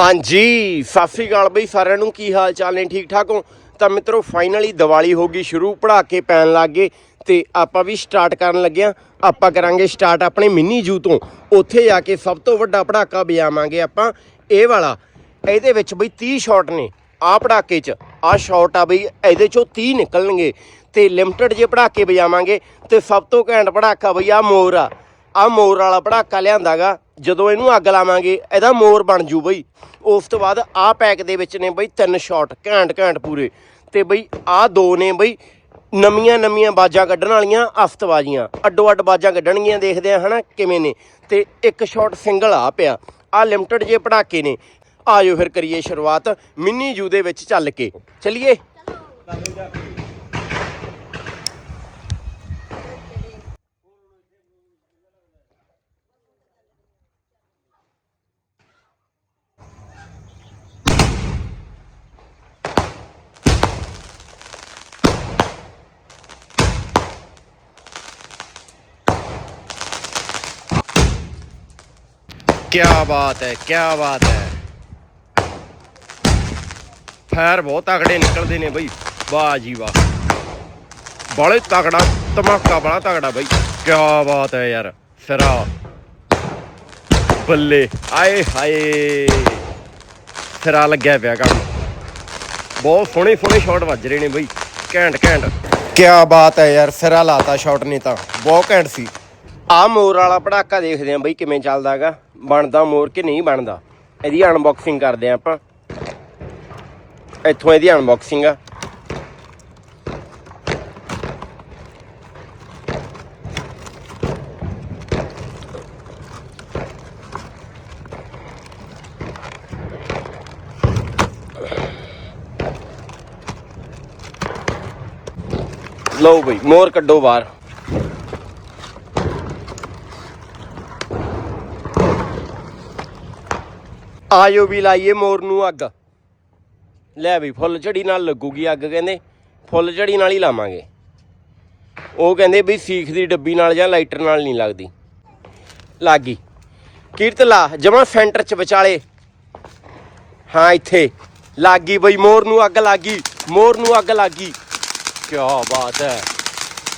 ਹਾਂਜੀ, ਸਤਿ ਸ੍ਰੀ ਅਕਾਲ ਬਈ, ਸਾਰਿਆਂ ਨੂੰ ਕੀ ਹਾਲ ਚਾਲ ਨੇ? ਠੀਕ ਠਾਕ ਹੋ? ਤਾਂ ਮਿੱਤਰੋ ਫਾਈਨਲੀ ਦੀਵਾਲੀ ਹੋ ਗਈ, ਸ਼ੁਰੂ ਪੜਾਕੇ ਪੈਣ ਲੱਗ ਗਏ ਤੇ ਆਪਾਂ ਵੀ ਸਟਾਰਟ ਕਰਨ ਲੱਗੇ ਆ ਆਪਾਂ ਕਰਾਂਗੇ ਸਟਾਰਟ ਆਪਣੇ ਮਿੰਨੀ ਜੂ ਤੋਂ। ਉੱਥੇ ਜਾ ਕੇ ਸਭ ਤੋਂ ਵੱਡਾ ਪੜਾਕਾ ਵਜਾਵਾਂਗੇ ਆਪਾਂ। ਇਹ ਵਾਲਾ, ਇਹਦੇ ਵਿੱਚ ਬਈ 30 ਸ਼ਾਟ ਨੇ। ਆਹ ਪੜਾਕੇ 'ਚ, ਆਹ ਸ਼ਾਟ ਆ ਬਈ, ਇਹਦੇ 'ਚੋਂ 30 ਨਿਕਲਣਗੇ। ਤੇ ਲਿਮਟਿਡ ਜੇ ਪੜਾਕੇ ਵਜਾਵਾਂਗੇ, ਤੇ ਸਭ ਤੋਂ ਘੈਂਟ ਪੜਾਕਾ ਬਈ ਆ ਮੋਰ ਆ। ਆ ਮੋਰ ਵਾਲਾ ਪੜਾਕਾ ਲਿਆਂਦਾਗਾ ਜਦੋਂ ਇਹਨੂੰ ਅੱਗ ਲਾਵਾਂਗੇ, ਇਹਦਾ ਮੋਰ ਬਣ ਜੂ ਬਈ। ਉਸ ਤੋਂ ਬਾਅਦ ਆਹ ਪੈਕ ਦੇ ਵਿੱਚ ਨੇ ਬਈ ਤਿੰਨ ਸ਼ਾਟ ਘੈਂਟ ਘੈਂਟ ਪੂਰੇ। ਤੇ ਬਈ ਆਹ ਦੋ ਨੇ ਬਈ ਨਵੀਆਂ ਨਵੀਆਂ ਬਾਜਾਂ ਕੱਢਣ ਵਾਲੀਆਂ ਅਫਤਬਾਜ਼ੀਆਂ ਅੱਡੋ ਅੱਡ ਬਾਜਾਂ ਕੱਢਣਗੀਆਂ, ਦੇਖਦੇ ਆ ਹਨਾ ਕਿਵੇਂ ਨੇ। ਤੇ ਇੱਕ ਸ਼ਾਟ ਸਿੰਗਲ ਆ ਪਿਆ। ਆ ਲਿਮਟਿਡ ਜੇ ਪੜਾਕੇ ਨੇ। ਆਜੋ ਫਿਰ ਕਰੀਏ ਸ਼ੁਰੂਆਤ। ਮਿੰਨੀ ਜੂ ਦੇ ਵਿੱਚ ਚੱਲ ਕੇ। ਚੱਲੀਏ। ਕਿਆ ਬਾਤ ਹੈ, ਕਿਆ ਬਾਤ ਹੈ। ਫਾਇਰ ਬਹੁਤ, ਤਕੜੇ ਨਿਕਲਦੇ ਨੇ ਬਈ। ਵਾਹ ਜੀ ਵਾਹ। ਬੜੇ ਤਕੜਾ, ਧਮਾਕਾ ਬੜਾ ਤਕੜਾ ਬਈ। ਕਿਆ ਬਾਤ ਹੈ ਯਾਰ, ਸਿਰਾ। ਬੱਲੇ, ਆਏ ਹਾਏ। ਸਿਰਾ ਲੱਗਿਆ ਪਿਆ ਕੰਮ। ਬਹੁਤ ਸੋਹਣੇ ਸੋਹਣੇ ਸ਼ਾਟ ਵੱਜ ਰਹੇ ਨੇ ਬਈ। ਘੈਂਟ ਘੈਂਟ। ਕਿਆ ਬਾਤ ਹੈ ਯਾਰ, ਸਿਰਾ ਲਾਤਾ ਸ਼ਾਟ ਨੇ ਤਾਂ। ਬਹੁਤ ਘੈਂਟ ਸੀ। ਆ ਮੋਰ ਵਾਲਾ ਪੜਾਕਾ ਦੇਖਦੇ ਆਂ ਬਈ ਕਿਵੇਂ ਚੱਲਦਾਗਾ। ਬਣਦਾ ਮੋਰ ਕਿ ਨਹੀਂ ਬਣਦਾ। ਇਹਦੀ ਅਨਬਾਕਸਿੰਗ ਕਰਦੇ ਆਂ ਆਪਾਂ। ਇੱਥੋਂ ਇਹਦੀ ਅਨਬਾਕਸਿੰਗ ਆ। ਲਓ ਬਈ, ਮੋਰ ਕੱਢੋ ਬਾਹਰ। ਆਇਓ ਵੀ ਲਾਈਏ ਮੋਰ ਨੂੰ ਅੱਗ। ਲੈ ਵੀ ਫੁੱਲ ਝੜੀ ਨਾਲ ਲੱਗੂਗੀ ਅੱਗ ਕਹਿੰਦੇ, ਫੁੱਲ ਝੜੀ ਨਾਲ ਹੀ ਲਾਵਾਂਗੇ। ਉਹ ਕਹਿੰਦੇ ਵੀ ਸੀਖ ਦੀ ਡੱਬੀ ਨਾਲ ਜਾਂ ਲਾਈਟਰ ਨਾਲ ਨਹੀਂ ਲੱਗਦੀ। ਲੱਗੀ। ਕੀਰਤ ਲਾ, ਜਮਾ ਸੈਂਟਰ ਚ ਵਿਚਾਲੇ। ਹਾਂ, ਇੱਥੇ। ਲੱਗੀ ਬਈ, ਮੋਰ ਨੂੰ ਅੱਗ ਲੱਗੀ, ਮੋਰ ਨੂੰ ਅੱਗ ਲੱਗੀ। ਕੀ ਬਾਤ ਹੈ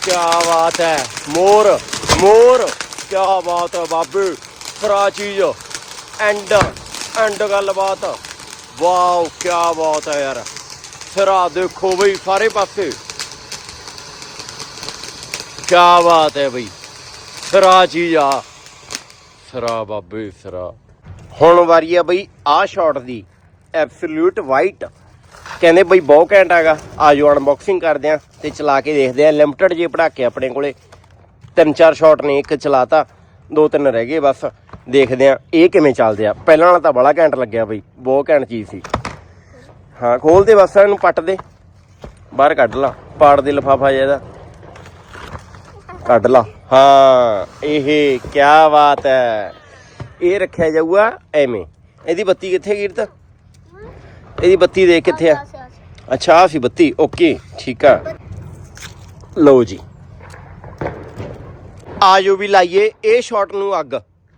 ਕੀ ਬਾਤ ਹੈ। ਮੋਰ ਮੋਰ ਕੀ ਬਾਤ ਹੈ ਬਾਬੇ। ਫਰਾ ਚੀਜ਼। ਐਂਡ। ਐਂਡ ਗੱਲਬਾਤ। ਵਾਓ ਕੀ ਬਾਤ ਹੈ ਯਾਰ। ਸਿਰਾ ਦੇਖੋ ਬਈ, ਸਾਰੇ ਪਾਸੇ। ਕੀ ਬਾਤ ਹੈ ਬਈ। ਸਿਰਾ ਚੀਜ਼ ਆ। ਸਿਰਾ ਬਾਬੇ ਸਿਰਾ ਹੁਣ ਵਾਰੀ ਆ ਬਈ ਆ ਸ਼ਾਟ ਦੀ। ਐਬਸੋਲੂਟ ਵਾਈਟ ਕਹਿੰਦੇ ਬਈ, ਬਹੁਤ ਘੈਂਟ ਹੈਗਾ। ਆਜੋ ਅਨਬਾਕਸਿੰਗ ਕਰਦੇ ਆ ਤੇ ਚਲਾ ਕੇ ਦੇਖਦੇ ਆ। ਲਿਮਟਿਡ ਜੇ ਪੜਾਕੇ ਆਪਣੇ ਕੋਲੇ। ਤਿੰਨ ਚਾਰ ਸ਼ਾਟ ਨੇ, ਇੱਕ ਚਲਾਤਾ। ਦੋ ਤਿੰਨ ਰਹਿ ਗਏ ਬਸ ਦੇਖਦੇ ਆ ਇਹ ਕਿਵੇਂ ਚੱਲਦੇ ਆ। ਪਹਿਲਾਂ ਵਾਲਾ ਤਾਂ ਬੜਾ ਘੈਂਟ ਲੱਗਿਆ ਬਈ ਬਹੁਤ ਘੈਂਟ ਚੀਜ਼ ਸੀ। ਹਾਂ ਖੋਲ ਦੇ ਬਸ ਇਹਨੂੰ ਪੱਟ ਦੇ। ਬਾਹਰ ਕੱਢ ਲਾ ਪਾੜ ਦੇ ਲਫਾਫਾ ਜਿਹਾ ਇਹਦਾ। ਕੱਢ ਲਾ। ਹਾਂ ਇਹ ਕੀ ਬਾਤ ਹੈ ਇਹ ਰੱਖਿਆ ਜਾਊਗਾ ਐਵੇਂ। ਇਹਦੀ ਬੱਤੀ ਕਿੱਥੇ ਕੀਰਤ ਇਹਦੀ ਬੱਤੀ ਦੇਖ ਕਿੱਥੇ ਆ? ਅੱਛਾ ਆ ਸੀ ਬੱਤੀ। ਓਕੇ ਠੀਕ ਆ। ਲਓ ਜੀ। ਆਜੋ ਵੀ ਲਾਈਏ, ਇਹ ਸ਼ਾਟ ਨੂੰ ਅੱਗ।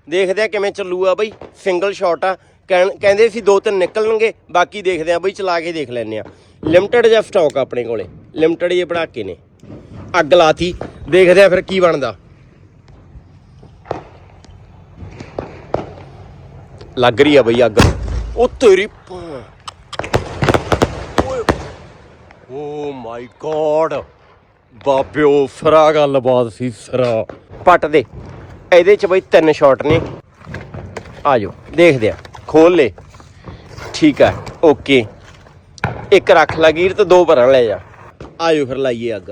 ਦੇਖਦੇ ਆ ਕਿਵੇਂ ਚੱਲੂਗਾ ਬਈ ਸਿੰਗਲ ਸ਼ਾਟ ਆ। ਕਹਿਣ- ਕਹਿੰਦੇ ਸੀ ਦੋ ਤਿੰਨ ਨਿਕਲਣਗੇ, ਬਾਕੀ ਦੇਖਦੇ ਆ ਬਈ ਚਲਾ ਕੇ ਦੇਖ ਲੈਨੇ ਆ ਲਿਮਟਿਡ ਜਿਹਾ ਸਟਾਕ ਆਪਣੇ ਕੋਲੇ? ਲਿਮਟਿਡ ਜੇ ਪੜਾਕੇ ਨੇ। ਅੱਗ ਲਾਤੀ। ਦੇਖਦੇ ਆ ਫਿਰ ਕੀ ਬਣਦਾ। ਲੱਗ ਰਹੀ ਆ ਬਈ ਅੱਗ। ਉਹ ਤੇਰੀ ਓ ਮਾਈ ਗੋਡ। ਬਾਬਿਓ ਫਰਾ ਗੱਲਬਾਤ ਸੀ ਸਰਾ। ਪੱਟ ਦੇ। ਇਹਦੇ ਚ ਬਈ ਤਿੰਨ ਸ਼ਾਟ ਨੇ। ਆਜੋ ਦੇਖਦੇ ਆ। ਖੋਲ ਲੈ। ਠੀਕ ਆ ਓਕੇ ਇੱਕ ਰੱਖ ਲਾ ਗੀਰ ਤੇ ਦੋ ਭਰਾਂ ਲੈ ਜਾ। ਆਜੋ ਫਿਰ ਲਾਈਏ ਅੱਗ।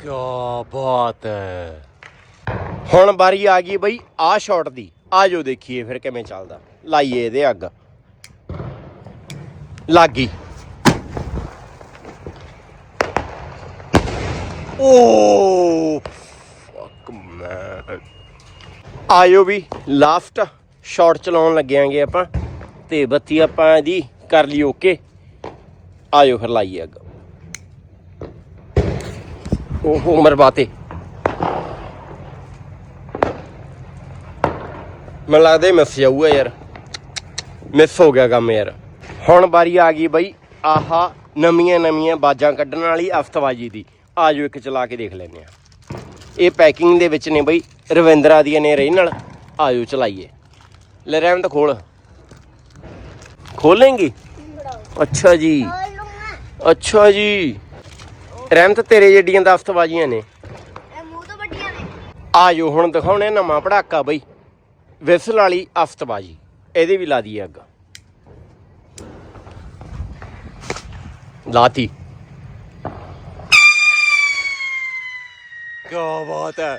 ਕੀ ਬਾਤ ਹੈ। ਹੁਣ ਬਾਰੀ ਆ ਗਈ ਬਈ, ਆਹ ਸ਼ਾਟ ਦੀ। ਆਜੋ ਦੇਖੀਏ ਫਿਰ ਕਿਵੇਂ ਚੱਲਦਾ। ਲਾਈਏ ਇਹਦੇ ਅੱਗ। ਲੱਗ ਗਈ। ਓ ਫੱਕ ਮੈਨ ਆਇਓ ਵੀ ਲਾਸਟ ਸ਼ਾਟ ਚਲਾਉਣ ਲੱਗਿਆਂਗੇ ਆਪਾਂ। ਤੇ ਬੱਤੀ ਆਪਾਂ ਇਹਦੀ ਕਰ ਲਈ ਓਕੇ ਆਇਓ ਫਿਰ ਲਾਈਏ ਅੱਗ। ਉਹ ਉਮਰ ਬਾਤੇ। ਮੈਨੂੰ ਲੱਗਦਾ ਇਹ ਮਿਸ ਜਾਊਗਾ ਯਾਰ। ਮਿਸ ਹੋ ਗਿਆ ਕੰਮ ਯਾਰ। ਹੁਣ ਵਾਰੀ ਆ ਗਈ ਬਈ ਆਹਾ ਨਵੀਆਂ ਨਵੀਆਂ ਬਾਜਾਂ ਕੱਢਣ ਵਾਲੀ ਅਫਤਵਾਜੀ ਦੀ। ਆਜੋ ਇੱਕ ਚਲਾ ਕੇ ਦੇਖ ਲੈਂਦੇ ਆ ਇਹ ਪੈਕਿੰਗ ਦੇ ਵਿੱਚ ਨੇ ਬਈ ਰਵਿੰਦਰਾ ਦੀਆਂ ਨੇ ਰਹੀ ਨਾਲ ਆਜੋ ਚਲਾਈਏ। ਲੈ ਰਹਿਮ ਤਾਂ ਖੋਲ। ਖੋਲੇਂਗੀ ਅੱਛਾ ਜੀ। ਅੱਛਾ ਜੀ। ਰਹਿਮਤ ਤੇਰੇ ਜਿਹੜੀਆਂ ਦਸਤਬਾਜ਼ੀਆਂ ਨੇ। ਇਹ ਮੂੰਹ ਤੋਂ ਵੱਡੀਆਂ ਨੇ। ਆਜੋ ਹੁਣ ਦਿਖਾਉਣੇ ਨਵਾਂ ਪੜਾਕਾ ਬਈ। ਵਿਸਲ ਵਾਲੀ ਅਫਤਬਾਜੀ ਇਹਦੇ ਵੀ ਲਾ ਦਈਏ ਅੱਗ। ਲਾਤੀ। ਕੀ ਬਾਤ ਹੈ।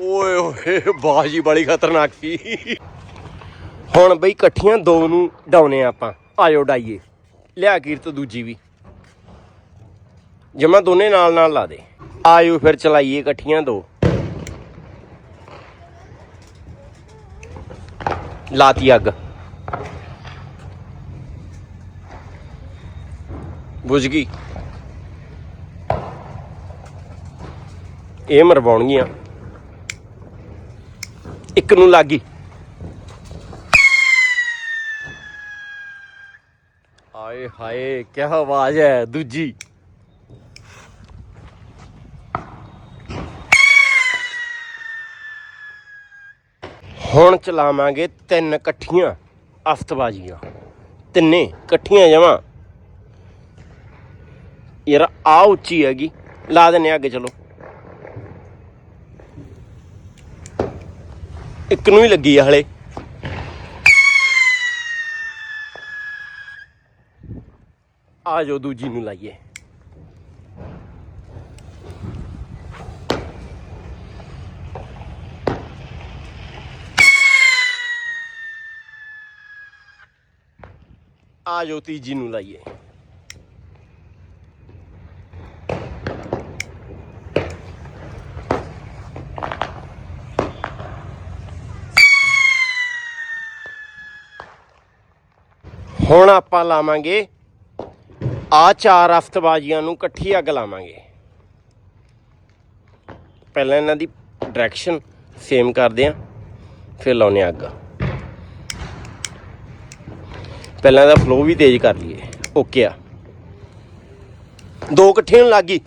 ਓਏ ਓਏ ਬਾਜੀ ਬੜੀ ਖਤਰਨਾਕ ਸੀ। ਹੁਣ ਬਈ ਇਕੱਠੀਆਂ ਦੋ ਨੂੰ ਡਾਉਨੇ ਆਪਾਂ। ਆਜੋ ਡਾਈਏ। ਲਿਆ ਕੀਰਤ ਦੂਜੀ ਵੀ। ਜਮਾ ਦੋਨੇ ਨਾਲ ਨਾਲ ਲਾ ਦੇ। ਆਇਓ ਫਿਰ ਚਲਾਈਏ ਇਕੱਠੀਆਂ ਦੋ। ਲਾਤੀ ਅੱਗ। ਬੁਝ ਗਈ। ਇਹ ਮਰਵਾਉਣਗੀਆਂ। ਇੱਕ ਨੂੰ ਲੱਗੀ ਆਏ ਹਾਏ ਕੀ ਆਵਾਜ਼ ਹੈ, ਦੂਜੀ। ਹੁਣ ਚਲਾਵਾਂਗੇ ਤਿੰਨ ਇਕੱਠੀਆਂ ਅਫਤਬਾਜ਼ੀਆਂ। ਤਿੰਨੇ ਇਕੱਠੀਆਂ ਜਮਾਂ। ਯਾਰ ਆ ਉੱਚੀ ਹੈਗੀ। ਲਾ ਦਿੰਨੇ ਆ ਅੱਗੇ, ਚਲੋ। ਇੱਕ ਨੂੰ ਹੀ ਲੱਗੀ ਆ ਹਲੇ। ਆ ਜਾਓ, ਦੂਜੀ ਨੂੰ ਲਾਈਏ। ਆ ਜਾਓ ਤੀਜੀ ਨੂੰ ਲਾਈਏ। ਹੁਣ ਆਪਾਂ ਲਾਵਾਂਗੇ ਆ ਚਾਰ ਅਫਤਬਾਜ਼ੀਆਂ ਨੂੰ ਇਕੱਠੀ ਅੱਗ ਲਾਵਾਂਗੇ। ਪਹਿਲਾਂ ਇਹਨਾਂ ਦੀ ਡਾਇਰੈਕਸ਼ਨ ਸੇਮ ਕਰਦੇ ਆਂ ਫਿਰ ਲਾਉਨੇ ਅੱਗ। ਪਹਿਲਾਂ ਇਹਦਾ ਫਲੋ ਵੀ ਤੇਜ਼ ਕਰ ਲਈਏ। ਓਕੇ ਆ। ਦੋ ਇਕੱਠੇ ਹੋਣ ਲੱਗ ਗਈ।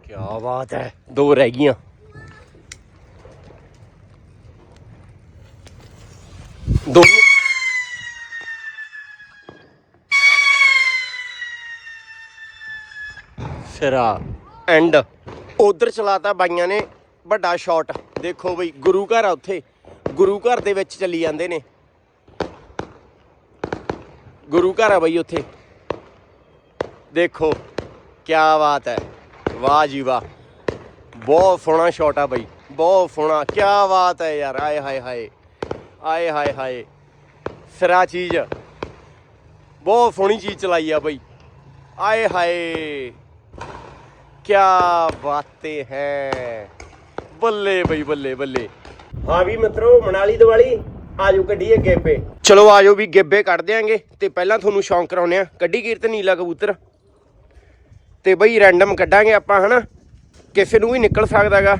ਕੀ ਬਾਤ ਹੈ। ਦੋ ਰਹਿ ਗਈਆਂ। ਦੋ ਸਿਰਾ ਐਂਡ ਉਧਰ ਚਲਾਤਾ ਬਾਈਆਂ ਨੇ। ਵੱਡਾ ਸ਼ਾਟ ਦੇਖੋ ਬਈ, ਗੁਰੂ ਘਰ ਆ ਉੱਥੇ। ਗੁਰੂ ਘਰ ਦੇ ਵਿੱਚ ਚੱਲੀ ਜਾਂਦੇ ਨੇ। ਗੁਰੂ ਘਰ ਆ ਬਈ ਉੱਥੇ। ਦੇਖੋ ਕੀ ਬਾਤ ਹੈ। ਵਾਹ ਜੀ ਵਾਹ। ਬਹੁਤ ਸੋਹਣਾ ਸ਼ਾਟ ਆ ਬਈ। ਬਹੁਤ ਸੋਹਣਾ। ਕੀ ਬਾਤ ਹੈ ਯਾਰ। ਆਏ ਹਾਏ ਹਾਏ। ਆਏ ਹਾਏ ਹਾਏ। ਸਿਰਾ ਚੀਜ਼। ਬਹੁਤ ਸੋਹਣੀ ਚੀਜ਼ ਚਲਾਈ ਆ ਬਈ। ਆਏ ਹਾਏ। ਕੀ ਬਾਤੇ ਹੈ। ਬੱਲੇ ਬਈ ਬੱਲੇ ਬੱਲੇ। ਹਾਂ ਵੀ ਮਿੱਤਰੋ ਮਨਾਲੀ ਦੀਵਾਲੀ ਆਜੋ ਕੱਢੀਏ ਗੇਬੇ ਚਲੋ ਆਜੋ ਵੀ ਗੇਬੇ ਕੱਢ ਦਿਆਂਗੇ। ਤੇ ਪਹਿਲਾਂ ਤੁਹਾਨੂੰ ਸ਼ੌਂਕ ਕਰਾਉਨੇ ਆ ਕੱਢੀ ਕੀਰਤ ਨੀਲਾ ਕਬੂਤਰ। ਤੇ ਬਈ ਰੈਂਡਮ ਕੱਢਾਂਗੇ ਆਪਾਂ ਹਨਾ? ਕਿਸੇ ਨੂੰ ਵੀ ਨਿਕਲ ਸਕਦਾਗਾ।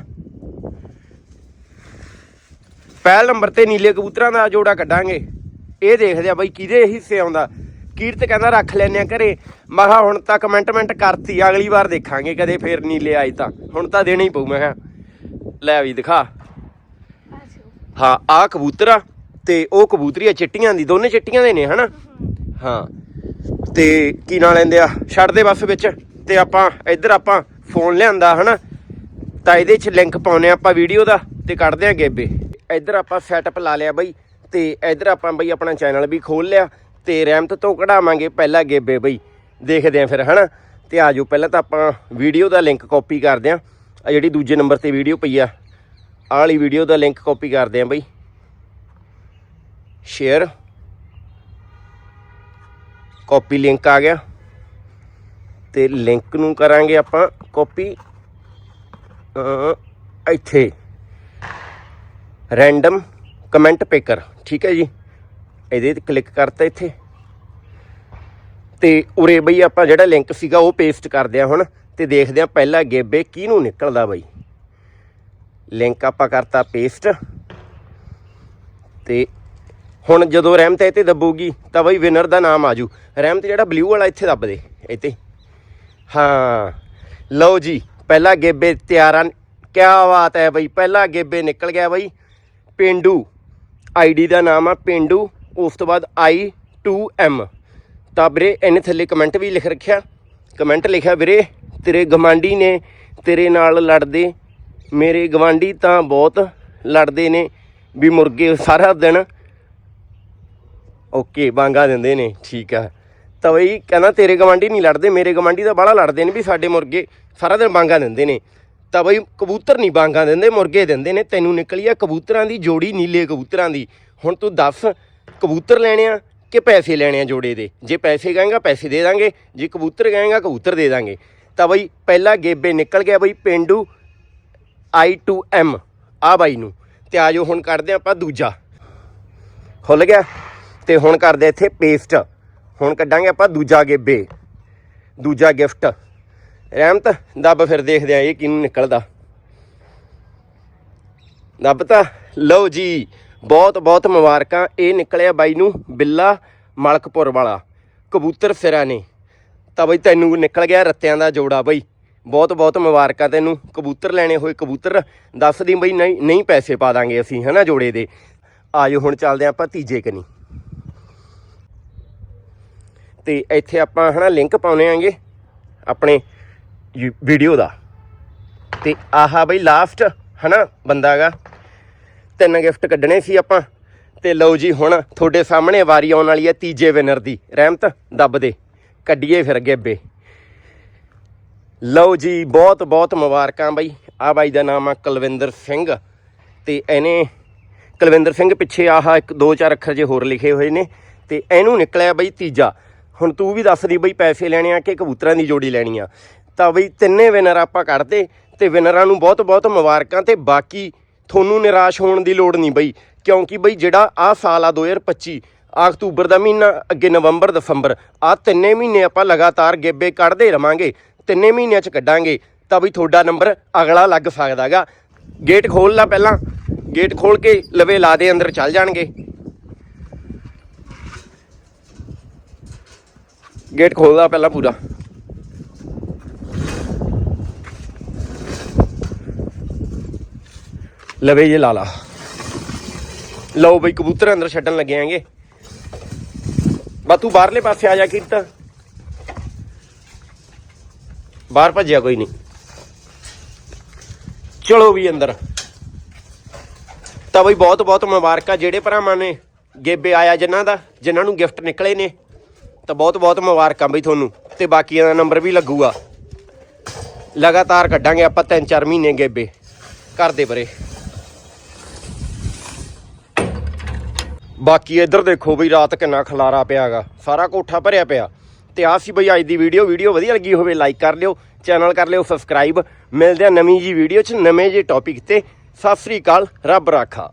ਪਹਿਲ ਨੰਬਰ ਤੇ ਨੀਲੇ ਕਬੂਤਰਾਂ ਦਾ ਜੋੜਾ ਕੱਢਾਂਗੇ। ਇਹ ਦੇਖਦੇ ਆ ਬਈ ਕਿਹਦੇ ਹਿੱਸੇ ਆਉਂਦਾ। ਕੀਰਤ ਕਹਿੰਦਾ ਰੱਖ ਲੈਨੇ ਆ ਘਰੇ। ਮੈਂ ਕਿਹਾ ਹੁਣ ਤਾਂ ਕਮੈਂਟਮੈਂਟ ਕਰਤੀ ਅਗਲੀ ਵਾਰ ਦੇਖਾਂਗੇ ਕਦੇ ਫੇਰ ਨੀਲੇ ਆਏ ਤਾਂ। ਹੁਣ ਤਾਂ ਦੇਣਾ ਹੀ ਪਊ ਮੈਂ ਕਿਹਾ। ਲੈ ਵੀ ਦਿਖਾ। ਹਾਂ ਆ ਕਬੂਤਰ ਆ ਤੇ ਉਹ ਕਬੂਤਰੀ ਆ ਚਿੱਟੀਆਂ ਦੀ ਦੋਨੇ ਚਿੱਟੀਆਂ ਦੇ ਨੇ ਹਨਾ? ਹਾਂ ਤੇ ਕੀ ਨਾਂ ਲੈਂਦੇ ਆ? ਛੱਡ ਦੇ ਬੱਸ ਵਿੱਚ। ਤੇ ਆਪਾਂ ਇੱਧਰ ਆਪਾਂ ਫੋਨ ਲਿਆਂਦਾ ਹਨਾ? ਤਾਂ ਇਹਦੇ 'ਚ ਲਿੰਕ ਪਾਉਨੇ ਆਪਾਂ ਵੀਡੀਓ ਦਾ ਤੇ ਕੱਢਦੇ ਆ ਗੇਬੇ। ਇੱਧਰ ਆਪਾਂ ਸੈਟਅਪ ਲਾ ਲਿਆ ਬਈ ਤੇ ਇੱਧਰ ਆਪਾਂ ਬਈ ਆਪਣਾ ਚੈਨਲ ਵੀ ਖੋਲ ਲਿਆ ਤੇ ਰਹਿਮਤ ਤੋਂ ਕਢਾਵਾਂਗੇ ਪਹਿਲਾ ਗੇਬੇ ਬਈ। ਦੇਖਦੇ ਆ ਫਿਰ ਹਨਾ? ਤੇ ਆਜੋ ਪਹਿਲਾਂ ਤਾਂ ਆਪਾਂ ਵੀਡੀਓ ਦਾ ਲਿੰਕ ਕਾਪੀ ਕਰਦੇ ਆ। ਆ ਜਿਹੜੀ ਦੂਜੇ ਨੰਬਰ ਤੇ ਵੀਡੀਓ ਪਈ ਆ, ਆਹ ਵਾਲੀ ਵੀਡੀਓ ਦਾ ਲਿੰਕ ਕਾਪੀ ਕਰਦੇ ਆ ਬਈ। ਸ਼ੇਅਰ ਕਾਪੀ ਲਿੰਕ ਆ ਗਿਆ। ਤੇ ਲਿੰਕ ਨੂੰ ਕਰਾਂਗੇ ਆਪਾਂ ਕਾਪੀ ਇੱਥੇ। ਰੈਂਡਮ ਕਮੈਂਟ ਪੇਕਰ ਠੀਕ ਹੈ ਜੀ? ਇਹਦੇ ਤੇ ਕਲਿੱਕ ਕਰਤਾ ਇੱਥੇ। ਤੇ ਉਰੇ ਬਈ ਆਪਾਂ ਜਿਹੜਾ ਲਿੰਕ ਸੀਗਾ ਉਹ ਪੇਸਟ ਕਰਦੇ ਆ ਹੁਣ। ਤੇ ਦੇਖਦੇ ਆ ਪਹਿਲਾ ਗੇਬੇ ਕਿਹਨੂੰ ਨਿਕਲਦਾ ਬਈ। ਲਿੰਕ ਆਪਾਂ ਕਰਤਾ ਪੇਸਟ ਤੇ ਹੁਣ ਜਦੋਂ ਰਹਿਮਤ ਇਹ ਤੇ ਦੱਬੂਗੀ, ਤਾਂ ਬਈ ਵਿਨਰ ਦਾ ਨਾਮ ਆਜੂ। ਰਹਿਮਤ ਜਿਹੜਾ ਬਲੂ ਵਾਲਾ ਇੱਥੇ ਦੱਬ ਦੇ, ਇੱਥੇ। ਹਾਂ, ਲਓ ਜੀ, ਪਹਿਲਾ ਗੇਬੇ ਤਿਆਰਾਂ ਕਿਆ ਬਾਤ ਹੈ ਬਈ, ਪਹਿਲਾ ਗੇਬੇ ਨਿਕਲ ਗਿਆ ਬਈ। ਪਿੰਡੂ ਆਈਡੀ ਦਾ ਨਾਮ ਆ, ਪਿੰਡੂ। ਉਸ ਤੋਂ ਬਾਅਦ ਆਈ 2M ਤਾਂ ਵੀਰੇ, ਇਹਨੇ ਥੱਲੇ ਕਮੈਂਟ ਵੀ ਲਿਖ ਰੱਖਿਆ। ਕਮੈਂਟ ਲਿਖਿਆ ਵੀਰੇ। ਤੇਰੇ ਗਵਾਂਢੀ ਨੇ ਤੇਰੇ ਨਾਲ ਲੜਦੇ। ਮੇਰੇ ਗਵਾਂਢੀ ਤਾਂ ਬਹੁਤ ਲੜਦੇ ਨੇ ਵੀ ਮੁਰਗੇ ਸਾਰਾ ਦਿਨ। ਓਕੇ, ਬਾਂਗਾ ਦਿੰਦੇ ਨੇ, ਠੀਕ ਆ। ਤਾਂ ਬਈ ਕਹਿੰਦਾ ਤੇਰੇ ਗਵਾਂਢੀ ਨਹੀਂ ਲੜਦੇ, ਮੇਰੇ ਗਵਾਂਢੀ ਤਾਂ ਬਾਹਲਾ ਲੜਦੇ ਨੇ ਵੀ ਸਾਡੇ ਮੁਰਗੇ ਸਾਰਾ ਦਿਨ ਬਾਂਗਾ ਦਿੰਦੇ ਨੇ। ਤਾਂ ਬਈ ਕਬੂਤਰ ਨਹੀਂ ਬਾਂਗਾ ਦਿੰਦੇ, ਮੁਰਗੇ ਦਿੰਦੇ ਨੇ। ਤੈਨੂੰ ਨਿਕਲੀ ਆ ਕਬੂਤਰਾਂ ਦੀ ਜੋੜੀ, ਨੀਲੇ ਕਬੂਤਰਾਂ ਦੀ। ਹੁਣ ਤੂੰ ਦੱਸ, ਕਬੂਤਰ ਲੈਣੇ ਆ ਕਿ ਪੈਸੇ ਲੈਣੇ ਆ ਜੋੜੇ ਦੇ? ਜੇ ਪੈਸੇ ਕਹੇਗਾ, ਪੈਸੇ ਦੇ ਦਾਂਗੇ। ਜੇ ਕਬੂਤਰ ਕਹੇਗਾ, ਕਬੂਤਰ ਦੇ ਦਾਂਗੇ। ਤਾਂ ਬਈ ਪਹਿਲਾ ਗੇਬੇ ਨਿਕਲ ਗਿਆ ਬਈ ਪਿੰਡੂ I2M ਆ ਬਾਈ ਨੂੰ। ਤੇ ਆਜੋ ਹੁਣ ਕਰਦੇ ਆਪਾਂ ਦੂਜਾ। ਖੁੱਲ ਗਿਆ। ਤੇ ਹੁਣ ਕਰਦੇ ਇੱਥੇ ਪੇਸਟ ਹੁਣ ਕੱਢਾਂਗੇ ਆਪਾਂ ਦੂਜਾ ਗੇਬੇ। ਦੂਜਾ ਗਿਫਟ ਰਹਿਮਤ, ਦੱਬ ਫਿਰ ਦੇਖਦੇ ਆ ਇਹ ਕਿਹਨੂੰ ਨਿਕਲਦਾ। ਦੱਬ ਤਾਂ। ਲਓ ਜੀ, ਬਹੁਤ ਬਹੁਤ ਮੁਬਾਰਕਾਂ। ਇਹ ਨਿਕਲਿਆ ਬਾਈ ਨੂੰ ਬਿੱਲਾ ਮਲਕਪੁਰ ਵਾਲਾ। ਕਬੂਤਰ ਸਿਰਾਂ ਨੇ। ਤਾਂ ਬਈ ਤੈਨੂੰ ਨਿਕਲ ਗਿਆ ਰੱਤਿਆਂ ਦਾ ਜੋੜਾ ਬਈ। ਬਹੁਤ ਬਹੁਤ ਮੁਬਾਰਕਾਂ ਤੈਨੂੰ। ਕਬੂਤਰ ਲੈਣੇ ਹੋਏ ਕਬੂਤਰ। ਦੱਸ ਦੀ ਬਈ ਨਹੀਂ ਨਹੀਂ ਪੈਸੇ ਪਾ ਦਾਂਗੇ ਅਸੀਂ, ਹਨਾ, ਜੋੜੇ ਦੇ। ਆਜੋ ਹੁਣ ਚੱਲਦੇ ਹਾਂ ਆਪਾਂ ਤੀਜੇ ਕਨੀ। ਤੇ ਇੱਥੇ ਆਪਾਂ, ਹਨਾ ਲਿੰਕ ਪਾਉਨੇ ਆਂਗੇ ਆਪਣੇ ਵੀਡੀਓ ਦਾ। ਤੇ ਆਹਾ ਬਈ ਲਾਸਟ ਹਨਾ ਬੰਦਾਗਾ ਤਿੰਨ ਗਿਫਟ ਕੱਢਣੇ ਸੀ ਆਪਾਂ। ਤੇ ਲਓ ਜੀ ਹੁਣ ਤੁਹਾਡੇ ਸਾਹਮਣੇ ਵਾਰੀ ਆਉਣ ਵਾਲੀ ਹੈ ਤੀਜੇ ਵਿਨਰ ਦੀ। ਰਹਿਮਤ, ਦੱਬ ਦੇ। ਕੱਢੀਏ ਫਿਰ ਗੇਬੇ ਲਓ ਜੀ, ਬਹੁਤ ਬਹੁਤ ਮੁਬਾਰਕਾਂ ਬਾਈ। ਆ ਬਾਈ ਦਾ ਨਾਮ ਆ ਕੁਲਵਿੰਦਰ ਸਿੰਘ ਤੇ ਇਹਨੇ ਕੁਲਵਿੰਦਰ ਸਿੰਘ ਪਿੱਛੇ ਆਹ ਇੱਕ ਦੋ ਚਾਰ ਅੱਖਰ ਜੇ ਹੋਰ ਲਿਖੇ ਹੋਏ ਨੇ ਤੇ ਇਹਨੂੰ ਨਿਕਲਿਆ ਬਈ ਤੀਜਾ। ਹੁਣ ਤੂੰ ਵੀ ਦੱਸ ਦੀ ਬਈ, ਪੈਸੇ ਲੈਣੇ ਆ ਕਿ ਕਬੂਤਰਾਂ ਦੀ ਜੋੜੀ ਲੈਣੀ ਆ? ਤਾਂ ਬਈ ਤਿੰਨੇ ਵਿਨਰ ਆਪਾਂ ਕੱਢਦੇ ਤੇ ਵਿਨਰਾਂ ਨੂੰ ਬਹੁਤ ਬਹੁਤ ਮੁਬਾਰਕਾਂ ਤੇ ਬਾਕੀ ਤੁਹਾਨੂੰ ਨਿਰਾਸ਼ ਹੋਣ ਦੀ ਲੋੜ ਨਹੀਂ ਬਈ। ਕਿਉਂਕਿ ਬਈ ਜਿਹੜਾ ਆ ਸਾਲ ਆ 2025 ਆ ਅਕਤੂਬਰ ਦਾ ਮਹੀਨਾ, ਅੱਗੇ ਨਵੰਬਰ, ਦਸੰਬਰ। ਆ ਤਿੰਨੇ ਮਹੀਨੇ ਆਪਾਂ ਲਗਾਤਾਰ ਗੇਬੇ ਕੱਢਦੇ ਰਵਾਂਗੇ। ਤਿੰਨੇ ਮਹੀਨਿਆਂ ਚ ਕੱਢਾਂਗੇ। ਤਾਂ ਵੀ ਤੁਹਾਡਾ ਨੰਬਰ ਅਗਲਾ ਲੱਗ ਸਕਦਾਗਾ। ਗੇਟ ਖੋਲ ਲਾ ਪਹਿਲਾਂ। ਗੇਟ ਖੋਲ ਕੇ ਲਵੇ ਲਾ ਦੇ, ਅੰਦਰ ਚੱਲ ਜਾਣਗੇ। ਗੇਟ ਖੋਲਦਾ ਪਹਿਲਾਂ ਪੂਰਾ। ਲਵੇ ਜੇ ਲਾ ਲਾ। ਲਓ ਬਈ, ਕਬੂਤਰ ਅੰਦਰ ਛੱਡਣ ਲੱਗੇ ਆਂਗੇ ਬਾ ਤੂੰ ਬਾਹਰਲੇ ਪਾਸੇ ਆ ਜਾ ਕੀਤਾ? ਬਾਹਰ ਭੱਜਿਆ ਕੋਈ ਨਹੀਂ। ਚਲੋ ਵੀ ਅੰਦਰ। ਤਾਂ ਬਈ ਬਹੁਤ ਬਹੁਤ ਮੁਬਾਰਕਾਂ ਜਿਹੜੇ ਭਰਾਵਾਂ ਨੇ ਗੇਬੇ ਆਇਆ ਜਿਨ੍ਹਾਂ ਦਾ, ਜਿਨ੍ਹਾਂ ਨੂੰ ਗਿਫਟ ਨਿਕਲੇ ਨੇ। ਤਾਂ ਬਹੁਤ ਬਹੁਤ ਮੁਬਾਰਕਾਂ ਬਈ ਤੁਹਾਨੂੰ। ਤੇ ਬਾਕੀਆਂ ਦਾ ਨੰਬਰ ਵੀ ਲੱਗੂਗਾ। ਲਗਾਤਾਰ ਕੱਢਾਂਗੇ ਆਪਾਂ 3-4 ਮਹੀਨੇ ਗੇਬੇ। ਘਰ ਦੇ ਬਰੇ ਬਾਕੀ ਇੱਧਰ ਦੇਖੋ ਬਈ ਰਾਤ ਕਿੰਨਾ ਖਲਾਰਾ ਪਿਆਗਾ, ਸਾਰਾ ਕੋਠਾ ਭਰਿਆ ਪਿਆ। ਤੇ ਆਹ ਸੀ ਬਈ ਅੱਜ ਦੀ ਵੀਡੀਓ ਵੀਡੀਓ ਵਧੀਆ ਲੱਗੀ ਹੋਵੇ ਲਾਈਕ ਕਰ ਲਿਓ ਚੈਨਲ ਕਰ ਲਿਓ ਸਬਸਕ੍ਰਾਈਬ ਮਿਲਦੇ ਆ ਨਵੀਂ ਜੀ ਵੀਡੀਓ 'ਚ, ਨਵੇਂ ਜੀ ਟੌਪਿਕ ਤੇ। ਸਤਿ ਸ੍ਰੀ ਅਕਾਲ, ਰੱਬ ਰਾਖਾ।